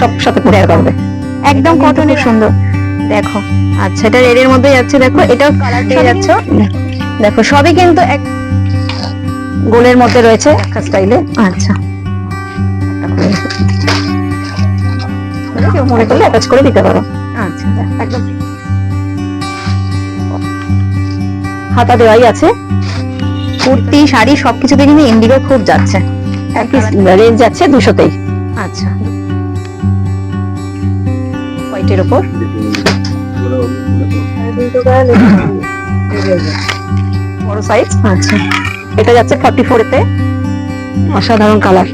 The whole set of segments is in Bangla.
সব সাথে একদম কটনের সুন্দর। দেখো আচ্ছা এটা রেড এর মধ্যে যাচ্ছে দেখো এটাও কালার যাচ্ছ। দেখো সবই কিন্তু এক গোলের মধ্যে রয়েছে একটা স্টাইলে আচ্ছা। কেউ মনে করলে অ্যাটাচ করে দিতে পারো। আচ্ছা। একদম। হাতা দেওয়াই আছে। কুর্তি শাড়ি সবকিছুতে কিন্তু ইন্ডিগো খুব যাচ্ছে। একই রেঞ্জ যাচ্ছে দুশোতেই। আচ্ছা। হোয়াইটের উপর? বড় সাইজ আচ্ছা। এটা যাচ্ছে ফর্টি ফোরেতে অসাধারণ colour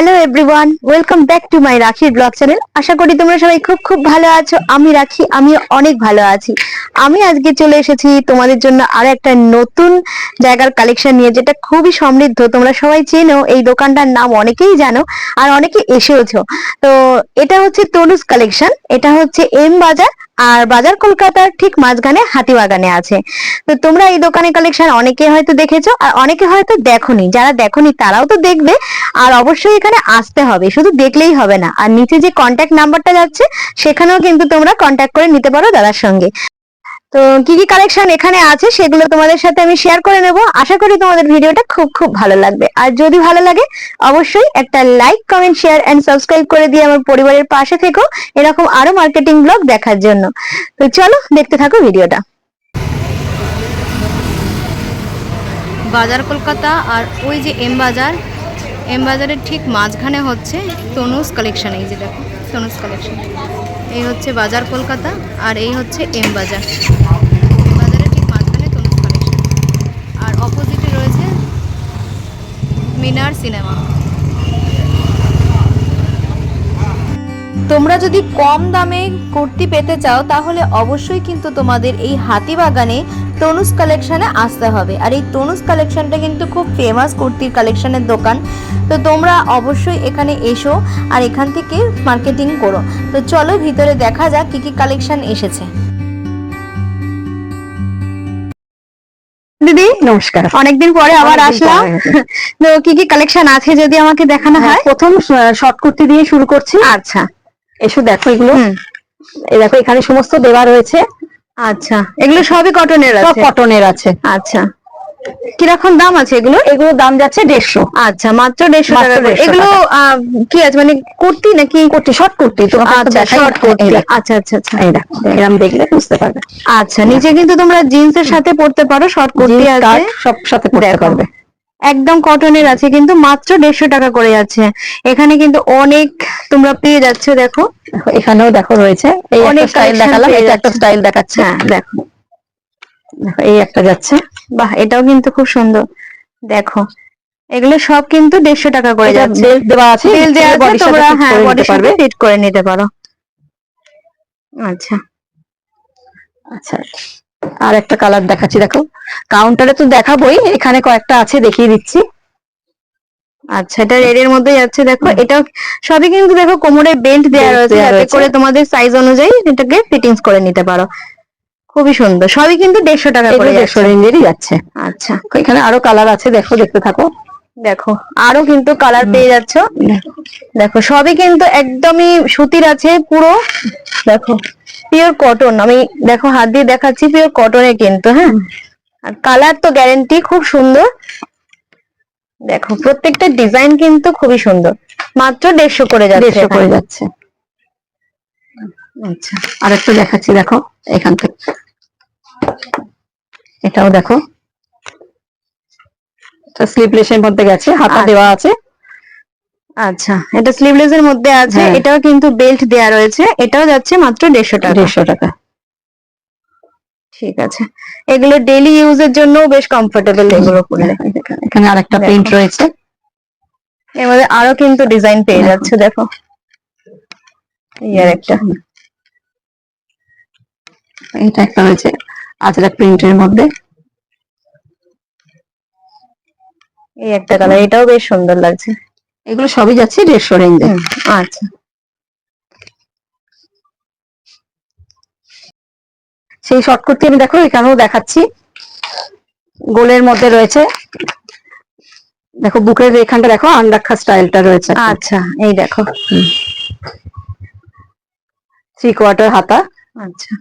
hello everyone welcome back to my রাখির ব্লগ চ্যানেল আশা করি তোমরা সবাই খুব খুব ভালো আছো। আমি রাখি আমি অনেক ভালো আছি। আমি আজকে চলে এসেছি তোমাদের জন্য আর একটা নতুন জায়গার কালেকশন নিয়ে, যেটা খুবই সমৃদ্ধ। তোমরা সবাই চেনো, এই দোকানটার নাম অনেকেই জানো আর অনেকে এসেওছো। তো এটা হচ্ছে তনুজ কালেকশন এটা হচ্ছে এম বাজার আর বাজার কলকাতার ঠিক মাঝখানে হাতিবাগানে আছে। তো তোমরা এই দোকানে কালেকশন অনেকে হয়তো দেখেছ আর অনেকে হয়তো দেখোনি। যারা দেখোনি তারাও তো দেখবে আর অবশ্যই এখানে আসতে হবে। শুধু দেখলেই হবে না। আর নিচে যে কন্ট্যাক্ট নাম্বারটা যাচ্ছে, সেখানেও কিন্তু তোমরা কন্ট্যাক্ট করে নিতে পারো দাদার সঙ্গে। তো কি কি কালেকশন এখানে আছে সেগুলো তোমাদের সাথে আমি শেয়ার করে নেব। আশা করি তোমাদের ভিডিওটা খুব খুব ভালো লাগবে। আর যদি ভালো লাগে, অবশ্যই একটা like comment share and subscribe করে দিয়ে আমার পরিবারের পাশে থেকো এরকম আরও মার্কেটিং ব্লগ দেখার জন্য। তো চলো, দেখতে থাকো ভিডিওটা। বাজার কলকাতা আর ওই যে এম বাজার এম বাজারের ঠিক মাঝখানে হচ্ছে তনুজ কালেকশন এই যে দেখো, তনুজ কালেকশন এই হচ্ছে বাজার কলকাতা আর এই হচ্ছে এম বাজার। এম বাজারের ঠিক মাঝখানে তনুজ কালেকশন আর অপোজিটে রয়েছে মিনার সিনেমা তোমরা যদি কম দামে কুর্তি পেতে চাও তাহলে অবশ্যই কিন্তু তোমাদের এই হাতিবাগানে তনুজ কালেকশানে আসতে হবে। আর এই তনুজ কালেকশনটা কিন্তু খুব ফেমাস কুর্তির কালেকশনের দোকান। তো তোমরা অবশ্যই এখানে এসো আর এখান থেকে মার্কেটিং করো। তো চলো ভিতরে দেখা যাক কী কী কালেকশন এসেছে। দিদি নমস্কার। অনেকদিন পরে আবার আসলাম। তো কি কি কালেকশন আছে যদি আমাকে দেখানো হ্যাঁ, হয়? প্রথম শর্ট কুর্তি দিয়ে শুরু করছি। আচ্ছা। এসো দেখো এগুলো। এই দেখো এখানে সমস্ত দেওয়া রয়েছে। আচ্ছা এগুলো সবই কটনের সব আছে? কটনের আছে। আচ্ছা। কীরকম দাম আছে এগুলো? এগুলোর দাম যাচ্ছে দেড়শো। আচ্ছা মাত্র দেড়শো টাকা এগুলো কি আছে মানে কুর্তি নাকি? কুর্তি শর্ট কুর্তি একটু আচ্ছা শর্ট কুর্তি। আচ্ছা আচ্ছা আচ্ছা। এই দেখো এরকম দেখলে বুঝতে পারবে। আচ্ছা নিচে কিন্তু তোমরা জিন্সের সাথে পড়তে পারো শর্ট কুর্তি আছে। সব সাথে পড়তে। পারবে। একদম কটনের আছে কিন্তু মাত্র দেড়শো টাকা করে যাচ্ছে। এখানে কিন্তু অনেক তোমরা পেয়ে যাচ্ছ দেখো। এখানেও দেখো রয়েছে। এই অনেক স্টাইল দেখালাম এটা একটা স্টাইল দেখাচ্ছে। হ্যাঁ দেখো। এই একটা যাচ্ছে। বাহ এটাও কিন্তু খুব সুন্দর। দেখো এগুলো সব কিন্তু দেড়শো টাকা করে যাচ্ছে। দেওয়া আছে তেল দেওয়া আছে তোমরা হ্যাঁ সাথে পারবে। ফিট করে নিতে পারো। আচ্ছা। আচ্ছা। আর একটা কালার দেখাচ্ছি দেখো। কাউন্টারে তো দেখাবোই এখানে কয়েকটা আছে দেখিয়ে দিচ্ছি। আচ্ছা এটা রেড এর মধ্যে যাচ্ছে দেখো। এটা সবই কিন্তু দেখো কোমরে বেল্ট দেওয়া রয়েছে যাতে করে তোমাদের সাইজ অনুযায়ী এটাকে ফিটিংস করে নিতে পারো। খুবই সুন্দর। সবই কিন্তু দেড়শো টাকা করে দেড়শো রেঞ্জেরই যাচ্ছে। আচ্ছা এখানে আরও কালার আছে দেখো দেখতে থাকো। দেখো আরও কিন্তু কালার পেয়ে যাচ্ছ। দেখো সবই কিন্তু একদমই সুতির আছে পুরো। দেখো পিওর কটন আমি দেখো হাত দিয়ে দেখাচ্ছি পিওর কটনের কিন্তু হ্যাঁ? আর কালার তো গ্যারেন্টি খুব সুন্দর। দেখো প্রত্যেকটা ডিজাইন কিন্তু খুবই সুন্দর। মাত্র দেড়শো করে যাচ্ছে দেড়শো করে যাচ্ছে। আচ্ছা আর একটা দেখাচ্ছি দেখো এখান থেকে। এটাও দেখো। স্লিপলেসের মধ্যে গেছে হাতা। দেওয়া আছে। আচ্ছা এটা স্লিভলেস এর মধ্যে আছে হ্যাঁ। এটাও কিন্তু বেল্ট দেয়া রয়েছে এটাও যাচ্ছে মাত্র দেড়শো টাকা। দেড়শো টাকা। ঠিক আছে। এগুলো ডেইলি ইউজের জন্য বেশ কমফোর্টেবল এগুলো পরলে এখানে- এখানে আর একটা দেখো। প্রিন্ট রয়েছে। এর মধ্যে আরও কিন্তু ডিজাইন পেয়ে যাচ্ছে দেখো। এই আর একটা। এটা একটা রয়েছে আজরা প্রিন্টের মধ্যে। এই একটা কালার এটাও বেশ সুন্দর লাগছে। এগুলো সবই যাচ্ছে দেড়শো রেঞ্জে আচ্ছা। সেই শর্ট কুর্তি আমি দেখো এখানেও দেখাচ্ছি। গোলের মধ্যে রয়েছে। দেখো বুকের এখানটা দেখো আন্ডাক্ষা স্টাইলটা রয়েছে। আচ্ছা এই দেখো। থ্রি কোয়ার্টার হাতা। আচ্ছা।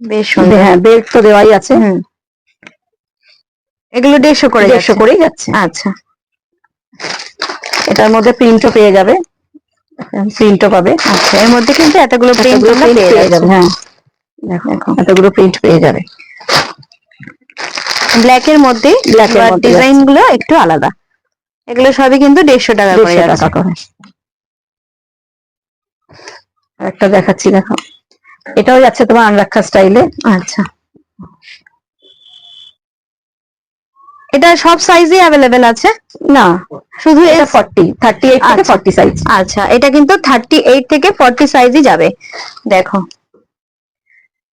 বেশ সুন্দর। হ্যাঁ বেল্ট তো দেওয়াই আছে। হুম। এগুলো দেড়শো করে দেড়শো করেই যাচ্ছে। আচ্ছা। এটার মধ্যে প্রিন্টও পেয়ে যাবে। প্রিন্টও পাবে। আচ্ছা। এর মধ্যে কিন্তু এতগুলো প্রিন্ট পেয়ে যাবে। হ্যাঁ। দেখো এতগুলো প্রিন্ট পেয়ে যাবে। ব্ল্যাক এর মধ্যে Black এর মধ্যে ডিজাইনগুলো একটু আলাদা। এগুলো সবই কিন্তু দেড়শো টাকা করে টাকা করে। একটা দেখাচ্ছি দেখো। এটাও যাচ্ছে তোমার আনরাক্ষা স্টাইলে আচ্ছা। এটা সব সাইজে অ্যাভেলেবেল আছে? না শুধু এটা এস- ফর্টি থার্টি এইট থেকে আচ্ছা। ফর্টি সাইজ আচ্ছা এটা কিন্তু থার্টি এইট থেকে ফর্টি সাইজই যাবে। দেখো।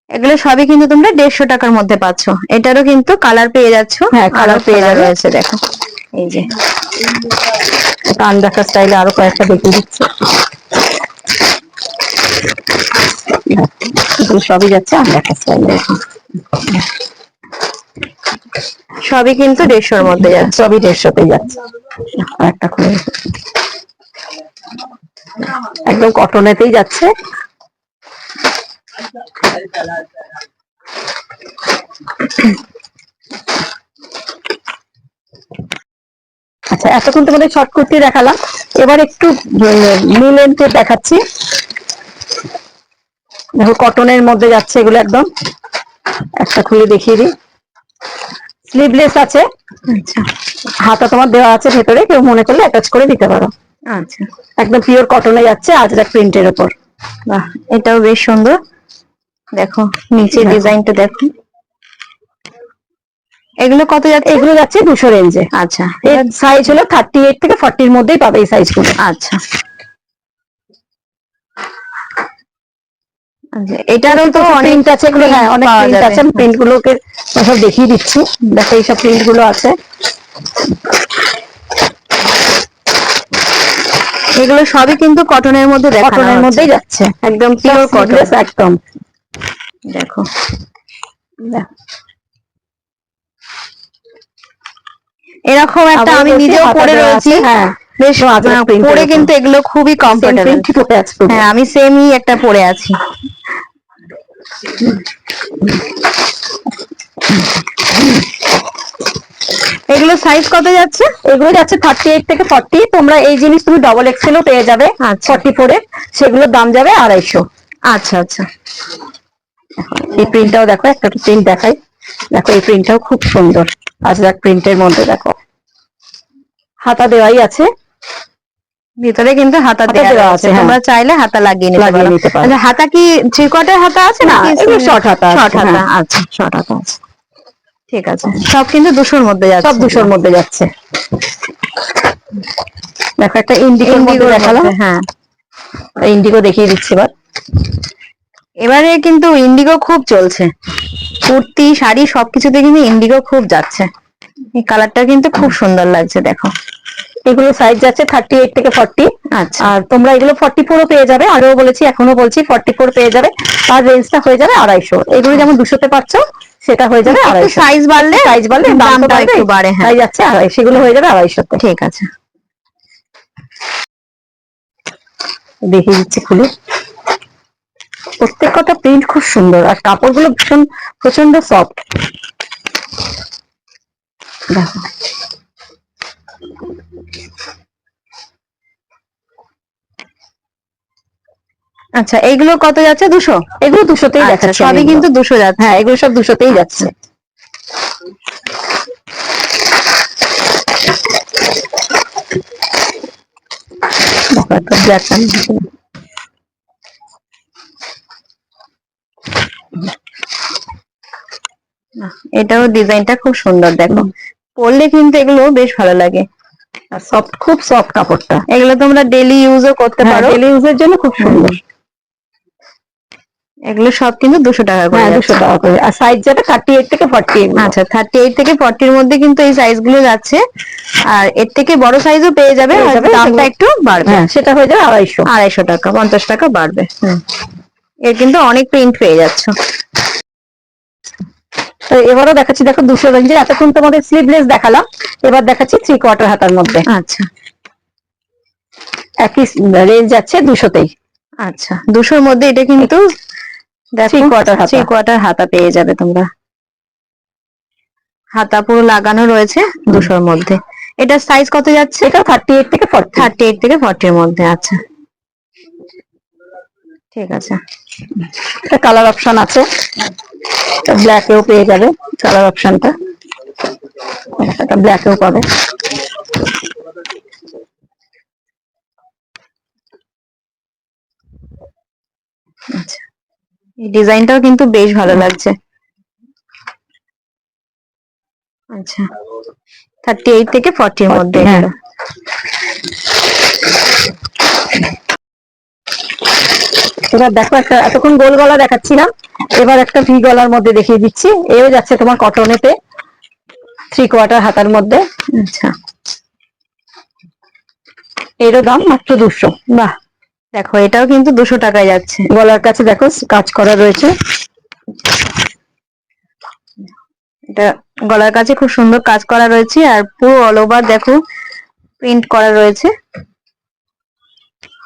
এগুলো সবই কিন্তু তোমরা দেড়শো টাকার মধ্যে পাচ্ছ। এটারও কিন্তু কালার পেয়ে যাচ্ছ। হ্যাঁ, কালার পেয়ে যাবে। রয়েছে দেখো। এই যে। এটা আনরাক্ষা স্টাইলে আরও কয়েকটা দেখিয়ে দিচ্ছে। সবই যাচ্ছে আনরাক্ষা স্টাইলে সবই কিন্তু দেড়শোর মধ্যে যাচ্ছে। সবই দেড়শোতেই যাচ্ছে। খুলে একদম কটনেতেই যাচ্ছে। আচ্ছা এতক্ষণ তোমাদের শর্ট কুর্তি দেখালাম। এবার একটু মিলেন্টে দেখাচ্ছি। দেখো কটনের মধ্যে যাচ্ছে এগুলো একদম। একটা খুলে দেখিয়ে দিই। স্লিভলেস আছে। আচ্ছা। হাতা তোমার দেওয়া আছে ভেতরে কেউ মনে করলে অ্যাটাচ করে দিতে পারো। আচ্ছা। একদম পিওর কটনে যাচ্ছে আজ আজরা প্রিন্টের ওপর বাহ এটাও বেশ সুন্দর। দেখো নিচে ডিজাইনটা দেখো। এগুলো কত যাচ্ছে? এগুলো যাচ্ছে দুশো রেঞ্জে আচ্ছা। এর সাইজ হলো থার্টি এইট থেকে ফর্টির মধ্যেই পাবে এই সাইজগুলো আচ্ছা। এটারও তো অনেক আছে এগুলো হ্যাঁ অনেক প্রিন্ট আছে প্রিন্ট গুলোকে সব দেখিয়ে দিচ্ছি। দেখো এইসব প্রিন্টগুলো আছে। এগুলো সবই কিন্তু কটনের মধ্যে কটনের মধ্যেই যাচ্ছে। একদম পিওর কটন একদম। দেখো। এরকম একটা আমি নিজেও পরে রয়েছি। হ্যাঁ। বেশ এর পরে। কিন্তু এগুলো খুবই কমফোর্টেবল। হ্যাঁ আমি সেমই একটা পরে আছি। এগুলো সাইজ কত যাচ্ছে? এগুলো যাচ্ছে থার্টি এইট থেকে ফর্টি তোমরা এই জিনিস তুমি ডবল এক্সেলও পেয়ে যাবে। আচ্ছা। ফর্টি ফোরে সেগুলোর দাম যাবে আড়াইশো। আচ্ছা আচ্ছা। এই প্রিন্টটাও দেখো একটা প্রিন্ট দেখাই। দেখো এই প্রিন্টটাও খুব সুন্দর। আজরাক প্রিন্টের মধ্যে দেখো। হাতা দেওয়াই আছে। ভিতরে কিন্তু হাতা দেওয়া আছে হ্যাঁ। তোমরা চাইলে হাতা লাগিয়ে নিতে পারো। আচ্ছা হাতা কি থ্রি কোয়ার্টার হাতা আছে না, এগুলো হাতা শর্ট হাতা? হ্যাঁ। আচ্ছা শর্ট হাতা আছে। ঠিক আছে। সব কিন্তু দুশোর মধ্যে যাচ্ছে। সব দুশোর মধ্যে যাচ্ছে। দেখো একটা ইন্ডিগো মধ্যে ইন্ডিগোর দেখালাম। হ্যাঁ। ইন্ডিগো দেখিয়ে দিচ্ছি এবার। এবারে কিন্তু ইন্ডিগো খুব চলছে। কুর্তি শাড়ি সবকিছুতে কিন্তু ইন্ডিগো খুব যাচ্ছে। এই কালারটা কিন্তু খুব সুন্দর লাগছে দেখো। এগুলো সাইজ যাচ্ছে থার্টি এইট থেকে ফর্টি আচ্ছা। আর তোমরা এগুলো ফর্টি ফোরও পেয়ে যাবে। আগেও বলেছি এখনও বলছি ফর্টি ফোর পেয়ে যাবে। তার রেঞ্জটা হয়ে যাবে আড়াইশো। এগুলো যেমন দুশোতে পাচ্ছ সেটা হয়ে যাবে আড়াইশো। সাইজ বাড়লে সাইজ বাড়লে দামটা একটু বাড়ে হ্যাঁ। যাচ্ছে আড়াইশো। সেগুলো হয়ে যাবে আড়াইশোতে। ঠিক আছে। দেখিয়ে দিচ্ছি খুলে। প্রত্যেক কটা প্রিন্ট খুব সুন্দর। আর কাপড়গুলো ভীষণ প্রচণ্ড সফট দেখো। আচ্ছা এগুলো কত যাচ্ছে? দুশো? এগুলো দুশোতেই যাচ্ছে দেখাচ্ছি সবই কিন্তু দুশো যাচ্ছে। হ্যাঁ এগুলো সব দুশোতেই যাচ্ছে। এটাও ডিজাইনটা খুব সুন্দর দেখো। পরলে কিন্তু এগুলো বেশ ভালো লাগে। আর সফট খুব সফট কাপড়টা। এগুলো তোমরা ডেলি ইউজও করতে পারো। ডেলি ইউজের জন্য খুব সুন্দর। এগুলো সব কিন্তু দুশো টাকা করে হ্যাঁ দুশো টাকা করে। আর সাইজ যেটা থার্টি এইট থেকে ফর্টি আচ্ছা থার্টি এইট থেকে ফর্টির মধ্যে কিন্তু এই সাইজগুলো যাচ্ছে। আর এর থেকে বড় সাইজও পেয়ে যাবে দামটা একটু বাড়বে। হ্যাঁ সেটা হয়ে যাবে আড়াইশো। আড়াইশো টাকা পঞ্চাশ টাকা বাড়বে। এর কিন্তু অনেক প্রিন্ট পেয়ে যাচ্ছে। তো এবারও দেখাচ্ছি দেখো দুশো রেঞ্জের এতক্ষণ তোমাদের স্লিভলেস দেখালাম এবার দেখাচ্ছি থ্রি কোয়ার্টার হাতার মধ্যে। আচ্ছা। একই রেঞ্জ যাচ্ছে দুশোতেই। আচ্ছা দুশোর মধ্যে এটা কিন্তু Three quarter হাতা। থ্রি কোয়ার্টার হাতা পেয়ে যাবে তোমরা। হাতা পুরো লাগানো রয়েছে দুশোর মধ্যে। এটা সাইজ কত যাচ্ছে? এটা থার্টি এইট থেকে ফর্টি থার্টি এইট থেকে ফর্টির মধ্যে আচ্ছা। ঠিক আছে। একটা কালার অপশন আছে। ব্ল্যাকেও পেয়ে যাবে কালার অপশনটা এটা ব্ল্যাকেও পাবে। আচ্ছা। এই ডিজাইনটাও কিন্তু বেশ ভালো লাগছে। আচ্ছা। থার্টি এইট থেকে ফর্টির মধ্যে হ্যাঁ। এগুলো। এবার দেখো একটা, এতক্ষণ গোল গলা দেখাচ্ছিলাম, এবার একটা ভি গলার মধ্যে দেখিয়ে দিচ্ছি। এও যাচ্ছে তোমার কটনেতে থ্রি কোয়ার্টার হাতার মধ্যে। আচ্ছা। এরও দাম মাত্র দুশো। বাহ! দেখো, এটাও কিন্তু দুশো টাকায় যাচ্ছে। গলার কাছে দেখো, কাজ করা রয়েছে। এটা গলার কাছে খুব সুন্দর কাজ করা রয়েছে, আর পুরো অল ওভার দেখো প্রিন্ট করা রয়েছে।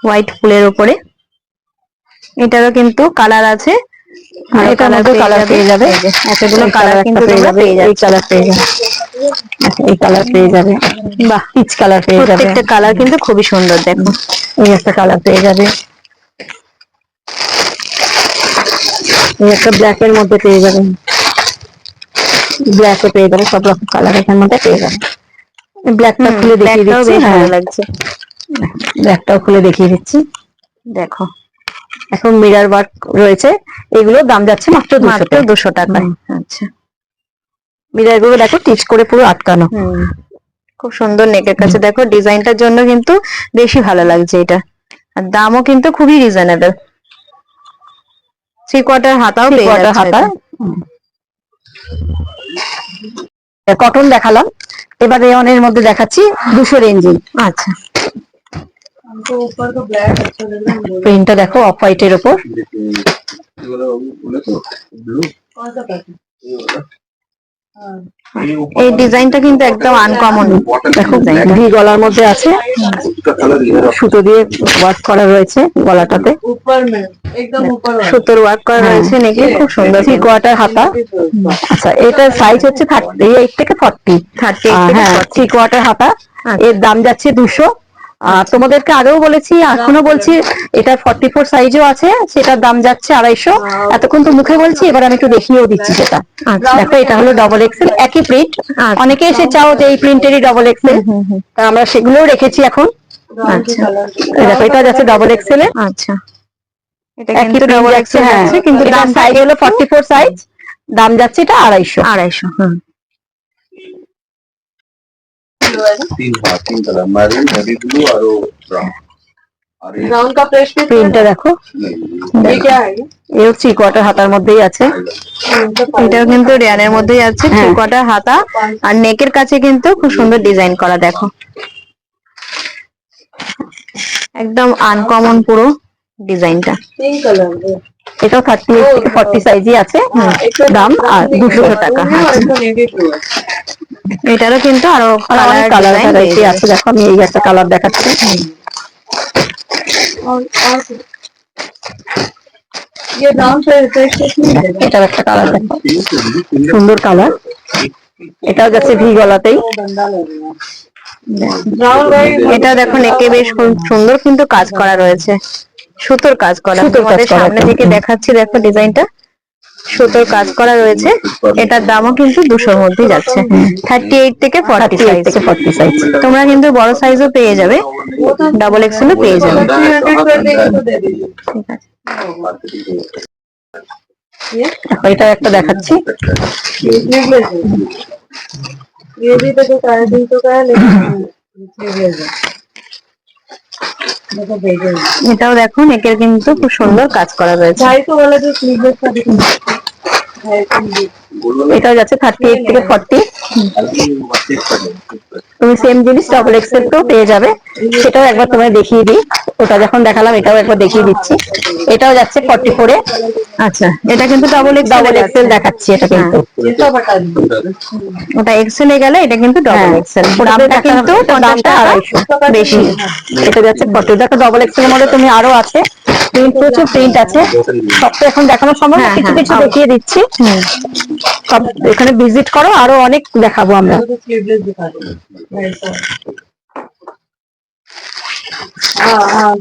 হোয়াইট ফুলের উপরে। এটারও কিন্তু কালার আছে। এটার মধ্যে কালার পেয়ে যাবে। এতগুলো কালার কিন্তু পেয়ে যাবে এই কালার পেয়ে যাবে। এই কালার পেয়ে যাবে। বাহ পিচ কালার পেয়ে যাবে। প্রত্যেকটা কালার কিন্তু খুবই সুন্দর দেখো। এই একটা কালার পেয়ে যাবে। এই একটা ব্ল্যাক এর মধ্যে পেয়ে যাবেন ব্ল্যাক পেয়ে যাবে সব রকম কালার মধ্যে পেয়ে যাবেন ব্ল্যাকটা খুলে দেখিয়ে দিচ্ছি হ্যাঁ ভালো লাগছে। ব্ল্যাকটাও খুলে দেখিয়ে দিচ্ছি। দেখো। এখন মিরার ওয়ার্ক রয়েছে এগুলো দাম যাচ্ছে মাত্র মাত্র দুশো টাকায়। আচ্ছা। মিরারগুলো দেখো টিচ করে পুরো আটকানো। খুব সুন্দর নেকের কাছে। দেখো ডিজাইনটার জন্য কিন্তু বেশি ভালো লাগছে এটা। আর দামও কিন্তু খুবই রিজনেবল থ্রি কোয়ার্টার হাতাও পেয়ে কোয়ার্টার হাতা। কটন দেখালাম। এবার রেয়নের মধ্যে দেখাচ্ছি দুশো রেঞ্জে। আচ্ছা। প্রিন্টটা দেখো অফ হোয়াইটের ওপর। এই ডিজাইনটা কিন্তু একদম আনকমন দেখো ভি গলার মধ্যে আছে। সুতো দিয়ে ওয়ার্ক করা রয়েছে গলাটাতে। সুতোর ওয়ার্ক করা হ্যাঁ। রয়েছে নাকি? খুব সুন্দর। থ্রি কোয়ার্টার হাতা। আচ্ছা এটার সাইজ হচ্ছে থার্টি এইট থেকে ফর্টি থার্টি এইট হ্যাঁ থ্রি কোয়ার্টার হাতা। আচ্ছা। এর দাম যাচ্ছে দুশো। তোমাদেরকে আগেও বলেছি এখনও বলছি এটা ফর্টি ফোর সাইজও আছে সেটার দাম যাচ্ছে আড়াইশো। এতক্ষণ তো মুখে বলছি এবার আমি একটু দেখিয়েও দিচ্ছি সেটা। আচ্ছা। দেখো এটা হলো ডবল এক্সেল একই প্রিন্ট অনেকে এসে চাও যে এই প্রিন্টেরই ডবল এক্সেল তা আমরা সেগুলোও রেখেছি এখন। আচ্ছা। দেখো এটা যাচ্ছে ডবল এক্সেল আচ্ছা। এটা কিন্তু ডবল হ্যাঁ আছে কিন্তু দাম সাইজ হলো ফর্টি ফোর সাইজ দাম যাচ্ছে এটা আড়াইশো। আড়াইশো হুম। तीन हाँ तीन कलर मैरून नेवी ब्लू और ब्राउन और ये ब्राउन का फ्रेश पीस প্রিন্টটা দেখো ये क्या है এও থ্রি কোয়ার্টার হাতার মধ্যেই আছে এটাও কিন্তু রিয়ানের মধ্যেই আছে থ্রি হ্যাঁ। কোয়ার্টার হাতা আর নেকের কাছে কিন্তু খুব সুন্দর ডিজাইন করা দেখো একদম আনকমন পুরো ডিজাইনটা पिंक कलर এটাও থার্টি এইট থেকে ফর্টি সাইজই আছে দাম আর দুশো টাকা नेवी ब्लू है এটারও কিন্তু আরও কালার ভ্যারাইটি আছে। দেখো আমি এই একটা কালার দেখাচ্ছি। এটার একটা কালার দেখো। সুন্দর কালার এটাও যাচ্ছে ভি গলাতেই। এটা দেখো নেকে বেশ সুন্দর কিন্তু কাজ করা রয়েছে। সুতোর কাজ করা। তোমাদের সামনে থেকে দেখাচ্ছি দেখো ডিজাইনটা সুতোর কাজ করা রয়েছে। এটার দামও কিন্তু দুশোর মধ্যে যাচ্ছে। থার্টি এইট থেকে ফর্টি সাইজ ফর্টি সাইজ তোমরা কিন্তু বড় সাইজও পেয়ে যাবে। ডাবল এক্সেলও পেয়ে যাবে। এটা একটা দেখাচ্ছি। এটাও দেখুন একের কিন্তু খুব সুন্দর কাজ করা রয়েছে। এটাও যাচ্ছে থার্টি এইট থেকে ফর্টি তুমি সেম জিনিস ডবল এক্সেলটাও পেয়ে যাবে। সেটাও একবার তোমায় দেখিয়ে দিই। ওটা যখন দেখালাম এটাও একবার দেখিয়ে দিচ্ছি। এটাও যাচ্ছে ফর্টি ফোরে আচ্ছা এটা কিন্তু ডবল ডবল এক্সেল দেখাচ্ছি। এটা কিন্তু। হ্যাঁ, ওটা এক্সেলে গেলে এটা কিন্তু ডবল এক্সেল হ্যাঁ, দামটা কিন্তু দামটা আড়াইশো। বেশি। হ্যাঁ। এটা যাচ্ছে ফর্টি দেখো ডবল এক্সেলের মধ্যে তুমি আরও আছে। প্রিন্ট প্রচুর প্রিন্ট আছে। সবটা এখন দেখানো সম্ভব হ্যাঁ, কিছু হ্যাঁ। কিছু দেখিয়ে দিচ্ছি। সব এখানে ভিজিট করো আরও অনেক দেখাবো আমরা। হ্যাঁ